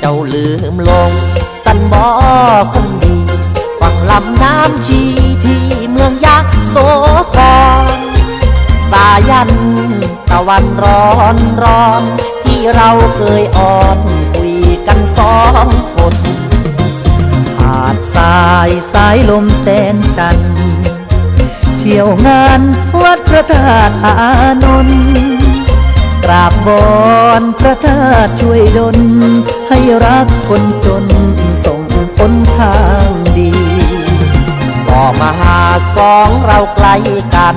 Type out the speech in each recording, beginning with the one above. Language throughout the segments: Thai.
เจ้าลืมลง สันบอคนดีฝั่งลำน้ำชีที่เมืองยักโสธรสายันตะวันร้อนร้อน ที่เราเคยอ่อนคุยกันสองคนหาดทรายสายลมแสงจันทร์เที่ยวงานวัดพระธาตุอานนท์ ราบบอนพระธาตุช่วยดล ให้รักคนจนส่งผลทางดีก็มาหาสองเราใกล้กัน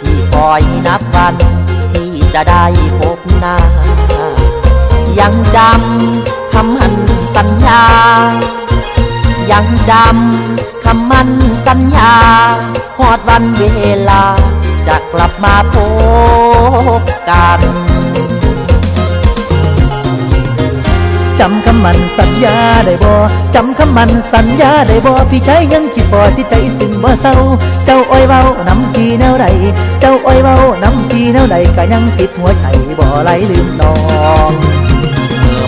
พี่คอยนับวันที่จะได้พบหน้า ยังจำคำมันสัญญา ยังจำคำมันสัญญาหอดวันเวลา จะกลับมาพบกัน จำคำมันสัญญาได้บ่ จำคำมันสัญญาได้บ่ พี่ใจยังคิดพอที่ใจซึ่งบ่เศร้า เจ้าอ้อยเว้าน้ำพี่แนวใด เจ้าอ้อยเว้าน้ำพี่แนวใดก็ยังติดหัวใจบ่ไหลลืมน้อง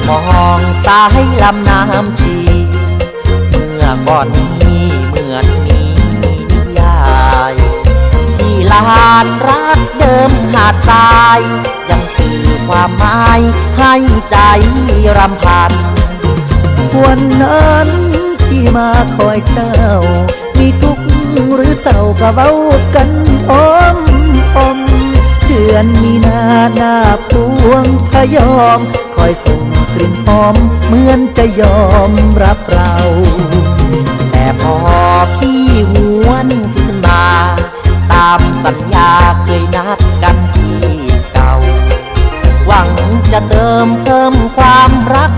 เมื่อมองสายลำน้ำชี เมื่อก่อน ลานรักเดิมหาดทราย ยังสื่อความหมายให้ใจรำพัน วันนั้นที่มาคอยเจ้า มีทุกข์หรือเศร้าก็เว้ากันอ้อมอมเดือนมีนาหน้าพวงพยอม คอยส่งกลิ่นหอมเหมือนจะยอมรับเรา แต่พอพี่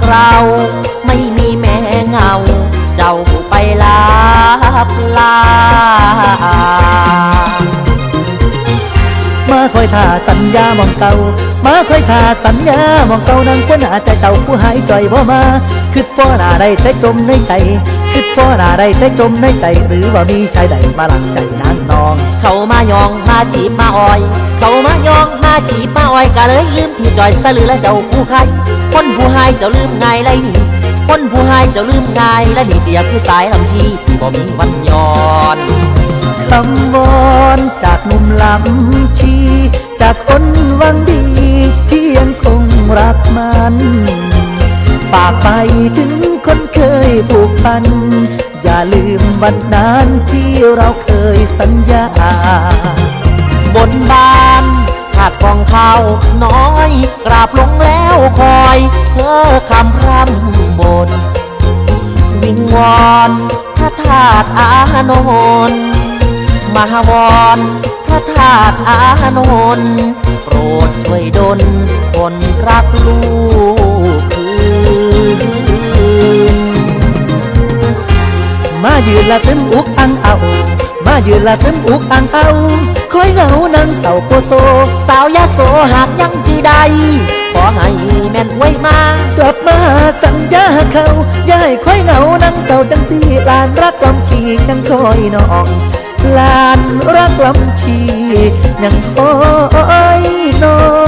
เรา ไม่มีแม่เงา เจ้าไปลาบลา มาคอยท่าสัญญามองเก่า มาคอยท่าสัญญามองเก่านั่งคนหาแต่เต่าผู้หายจ่อยบ่มาคือพ่อหน้าใดแต่จมในใจคือพ่อหน้าใดแต่จมในใจ หรือว่ามีชายใดมาหลังใจนางนอง เขามายองมาจีบมาอ้อย เขามายองมาจีบมาอ้อยก็เลยลืมพี่จอยสะลือและเจ้าผู้ใครคนผู้ให้เจ้าลืมไงไรนี่คนผู้ให้เจ้าลืมไงและนี่เดียคือสายลำชีที่บ่มีวันย้อนคำวอนจากหนุ่มลำชี จากคนวังดีที่ยังคงรักมันฝากไปถึงคนเคยผูกพัน ลืมวันนั้นที่เราเคยสัญญา บนบานขาดกองข้าวน้อย กราบลงแล้วคอยเพื่อคำร่ำบน วิงวอนพระธาตุอานนท์มหาวรพระธาตุอานนท์โปรดช่วยดลคนรักลูกคืน มายืนละซึมอุกอังเอา มายืนละซึมอุกอังเอาคอยเหงานั่งเศร้าโกโซ สาวยาโสหากยังจือใดขอให้แม่นไว้มากลับมาสัญญาเขาอย่าให้คอยเหงานั่งเศร้าจังสีลานรักลำขียังคอยน้องลานรักลำชียังคอยน้อง